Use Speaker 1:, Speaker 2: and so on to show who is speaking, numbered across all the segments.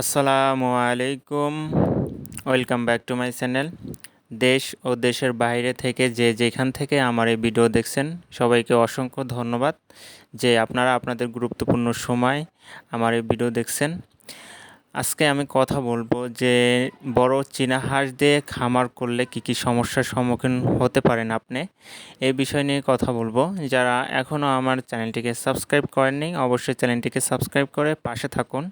Speaker 1: আসসালামু আলাইকুম। Welcome back to my channel দেশ ও দেশের বাইরে থেকে যে যেখান থেকে আমার এই ভিডিও দেখছেন, সবাইকে অসংখ্য ধন্যবাদ যে আপনারা আপনাদের গুরুত্বপূর্ণ সময় আমার এই ভিডিও দেখছেন। আজকে আমি কথা বলব যে বড় চীনা হাঁস দিয়ে খামার করলে কি কি সমস্যার সম্মুখীন হতে পারেন আপনি? এই বিষয় নিয়ে কথা বলব। যারা এখনও আমার চ্যানেলটিকে সাবস্ক্রাইব করেননি, অবশ্যই চ্যানেলটিকে সাবস্ক্রাইব করে পাশে থাকুন,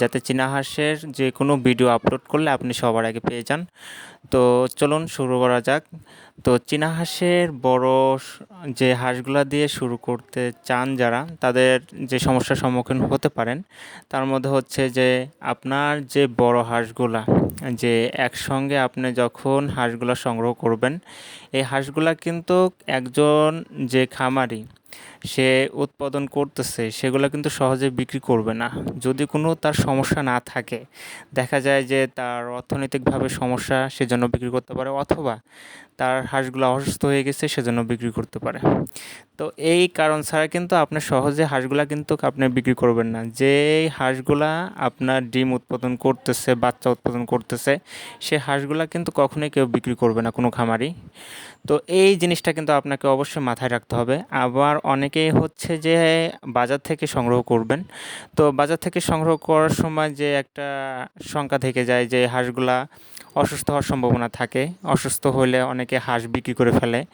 Speaker 1: যাতে চীনা হাঁসের যে কোনো ভিডিও আপলোড করলে আপনি সবার আগে পেয়ে যান। তো চলুন শুরু করা যাক। তো চীনা হাঁসের বড় যে হাঁসগুলা দিয়ে শুরু করতে চান যারা, তাদের যে সমস্যার সম্মুখীন হতে পারেন, তার মধ্যে হচ্ছে যে আপনার যে বড় হাঁসগুলা, যে একসঙ্গে আপনি যখন হাঁসগুলা সংগ্রহ করবেন, এই হাঁসগুলা কিন্তু একজন যে খামারি সে উৎপাদন করতেছে, সেগুলো কিন্তু সহজে বিক্রি করবে না। যদি কোনো তার সমস্যা না থাকে, দেখা যায় যে তার অর্থনৈতিকভাবে সমস্যা সেজন্য বিক্রি করতে পারে, অথবা তার হাঁসগুলো অসুস্থ হয়ে গেছে সেজন্য বিক্রি করতে পারে। তো এই কারণ ছাড়া কিন্তু আপনি সহজে হাঁসগুলা কিন্তু আপনি বিক্রি করবেন না। যে হাঁসগুলা আপনার ডিম উৎপাদন করতেছে, বাচ্চা উৎপাদন করতেছে, সে হাঁসগুলা কিন্তু কখনোই কেউ বিক্রি করবে না কোনো খামারি। তো এই জিনিসটা কিন্তু আপনাকে অবশ্যই মাথায় রাখতে হবে। আবার অনেকেই হচ্ছে যে বাজার থেকে সংগ্রহ করবেন। তো বাজার থেকে সংগ্রহ করার সময় যে একটা শঙ্কা থেকে যায় যে হাঁসগুলা অসুস্থ হওয়ার সম্ভাবনা থাকে। অসুস্থ হলে অনেকে হাঁস বিক্রি করে ফেলে।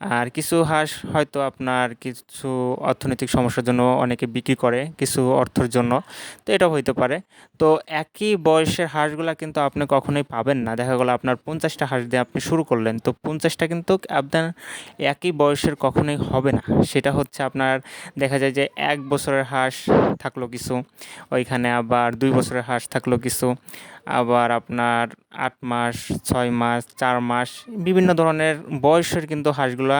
Speaker 1: আর কিছু হাঁস হয়তো আপনার কিছু অর্থনৈতিক সমস্যার জন্য অনেকে বিক্রি করে কিছু অর্থের জন্য। তো এটাও হইতে পারে। তো একই বয়সের হাঁসগুলা কিন্তু আপনি কখনোই পাবেন না। দেখা গেলো আপনার পঞ্চাশটা হাঁস দিয়ে আপনি শুরু করলেন। তো পঞ্চাশটা কিন্তু আপনার একই বয়সের কখনোই হবে না। সেটা হচ্ছে আপনার দেখা যায় যে এক বছরের হাঁস থাকল কিছু, ওইখানে আবার দুই বছরের হাঁস থাকল কিছু। আবার আপনার আট মাস, ছয় মাস, চার মাস, বিভিন্ন ধরনের বয়সের কিন্তু হাঁসগুলা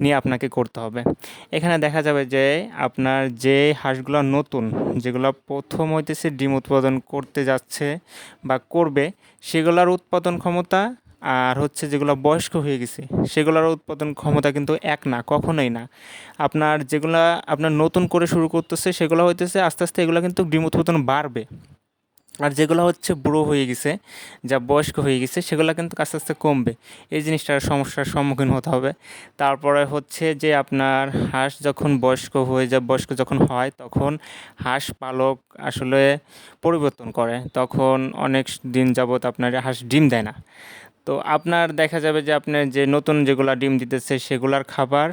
Speaker 1: নিয়ে আপনাকে করতে হবে। এখানে দেখা যাবে যে আপনার যে হাঁসগুলো নতুন, যেগুলো প্রথম হইতেছে ডিম উৎপাদন করতে যাচ্ছে বা করবে, সেগুলোর উৎপাদন ক্ষমতা আর হচ্ছে যেগুলো বয়স্ক হয়ে গেছে, সেগুলোর উৎপাদন ক্ষমতা কিন্তু এক না, কখনোই না। আপনার যেগুলা আপনার নতুন করে শুরু করতেছে, সেগুলো হইতেছে আস্তে আস্তে এগুলো কিন্তু ডিম উৎপাদন বাড়বে। আর যেগুলো হচ্ছে বুড়ো হয়ে গেছে, যা বয়স্ক হয়ে গেছে, সেগুলো কিন্তু আস্তে আস্তে কমবে। এই জিনিসটার সমস্যার সম্মুখীন হতে হবে। তারপরে হচ্ছে যে আপনার হাঁস যখন বয়স্ক হয়ে যায় বয়স্ক যখন হয়, তখন হাঁস পালক আসলে পরিবর্তন করে। তখন অনেক দিন যাবৎ আপনার হাঁস ডিম দেয় না। তো আপনার দেখা যাবে যে আপনার যে নতুন যেগুলো ডিম দিতেছে, সেগুলার খাবার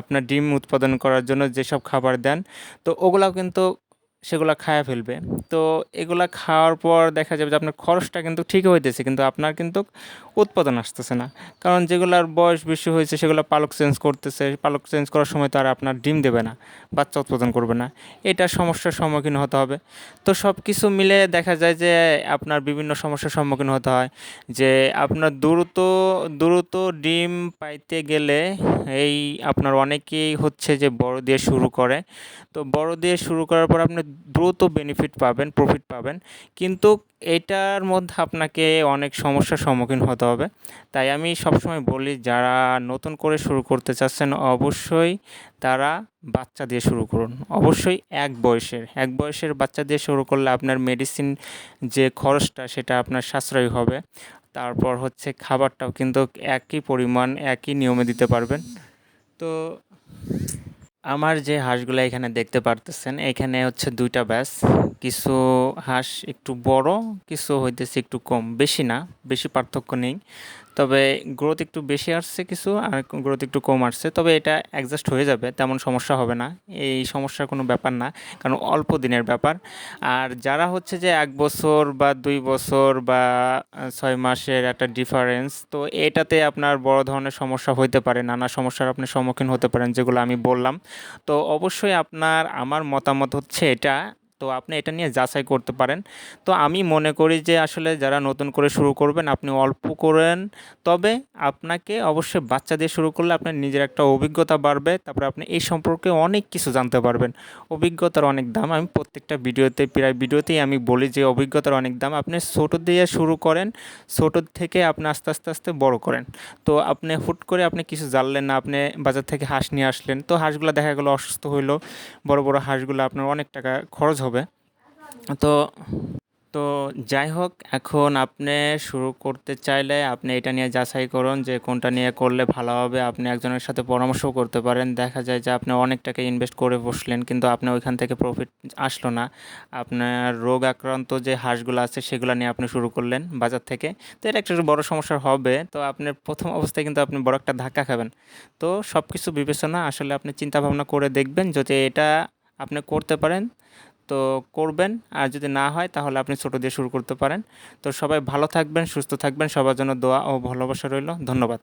Speaker 1: আপনার ডিম উৎপাদন করার জন্য যেসব খাবার দেন, তো ওগুলাও কিন্তু সেগুলো খায়া ফেলবে। তো এগুলা খাওয়ার পর দেখা যাবে যে আপনার খরচটা কিন্তু ঠিকই হইতেছে, কিন্তু আপনার কিন্তু উৎপাদন আসতেছে না। কারণ যেগুলার বয়স বেশি হয়েছে সেগুলো পালক চেঞ্জ করতেছে, পালক চেঞ্জ করার সময় তো আর আপনার ডিম দেবে না, বাচ্চা উৎপাদন করবে না। এটা সমস্যার সম্মুখীন হতে হবে। তো সব কিছু মিলে দেখা যায় যে আপনার বিভিন্ন সমস্যার সম্মুখীন হতে হয়, যে আপনার দ্রুত দ্রুত ডিম পাইতে গেলে এই আপনার অনেকেই হচ্ছে যে বড় দিয়ে শুরু করে। তো বড় দিয়ে শুরু করার পর আপনি দ্রুত বেনিফিট পাবেন প্রফিট পাবেন। কিন্তু এটার মধ্যে আপনাকে অনেক সমস্যার সম্মুখীন হতে হবে। তাই আমি সবসময় বলি, যারা নতুন করে শুরু করতে চাচ্ছেন, অবশ্যই তারা বাচ্চা দিয়ে শুরু করুন। অবশ্যই এক বয়সের এক বয়সের বাচ্চা দিয়ে শুরু করলে আপনার মেডিসিন যে খরচটা, সেটা আপনার সাশ্রয়ী হবে। তারপর হচ্ছে খাবারটাও কিন্তু একই পরিমাণ, একই নিয়মে দিতে পারবেন। তো আমার যে হাঁসগুলো এখানে দেখতে পারতেছেন, এখানে হচ্ছে দুইটা ব্যাস। কিছু হাঁস একটু বড়, কিছু হইতেছে একটু কম। বেশি না, বেশি পার্থক্য নেই। তবে গ্রোথ একটু বেশি আসছে কিছু আর গ্রোথ একটু কম আসছে। তবে এটা অ্যাডজাস্ট হয়ে যাবে, তেমন সমস্যা হবে না। এই সমস্যার কোনো ব্যাপার না, কারণ অল্প দিনের ব্যাপার। আর যারা হচ্ছে যে এক বছর বা দুই বছর বা ছয় মাসের একটা ডিফারেন্স তো এটাতে আপনার বড় ধরনের সমস্যা হইতে পারে, নানা সমস্যার আপনি সম্মুখীন হতে পারেন, যেগুলো আমি বললাম। তো অবশ্যই আপনার, আমার মতামত হচ্ছে এটা তো আপনি এটা নিয়ে যাচাই করতে পারেন। তো আমি মনে করি যে আসলে যারা নতুন করে শুরু করবেন, আপনি অল্প করেন। তবে আপনাকে অবশ্যই বাচ্চা দিয়ে শুরু করলে আপনার নিজের একটা অভিজ্ঞতা বাড়বে। তারপরে আপনি এই সম্পর্কে অনেক কিছু জানতে পারবেন। অভিজ্ঞতার অনেক দাম। আমি প্রত্যেকটা ভিডিওতে, প্রায় ভিডিওতেই আমি বলি যে অভিজ্ঞতার অনেক দাম। আপনি ছোটো দিয়ে শুরু করেন, ছোটো থেকে আপনি আস্তে আস্তে আস্তে বড় করেন। তো আপনি হুট করে আপনি কিছু জানলেন না, আপনি বাজার থেকে হাঁস নিয়ে আসলেন। তো হাঁসগুলো দেখা গেলো অসুস্থ হইল। বড় বড় হাঁসগুলো আপনার অনেক টাকা খরচ হবে। তো তো যাই হোক, এখন আপনি শুরু করতে চাইলে আপনি এটা নিয়ে যাচাই করুন যে কোনটা নিয়ে করলে ভালো হবে। আপনি একজনের সাথে পরামর্শও করতে পারেন। দেখা যায় যে আপনি অনেক টাকা ইনভেস্ট করে বসলেন, কিন্তু আপনি ওইখান থেকে প্রফিট আসলো না। আপনার রোগ আক্রান্ত যে হাঁসগুলো আছে, সেগুলো নিয়ে আপনি শুরু করলেন বাজার থেকে। তো এটা একটা বড় সমস্যা হবে। তো আপনার প্রথম অবস্থায় কিন্তু আপনি বড় একটা ধাক্কা খাবেন। তো সব কিছু বিবেচনা আসলে আপনি চিন্তা ভাবনা করে দেখবেন যদি এটা আপনি করতে পারেন তো করবেন, আর যদি না হয় তাহলে আপনি ছোটো দিয়ে শুরু করতে পারেন। তো সবাই ভালো থাকবেন, সুস্থ থাকবেন, সবার জন্য দোয়া ও ভালোবাসা রইল। ধন্যবাদ।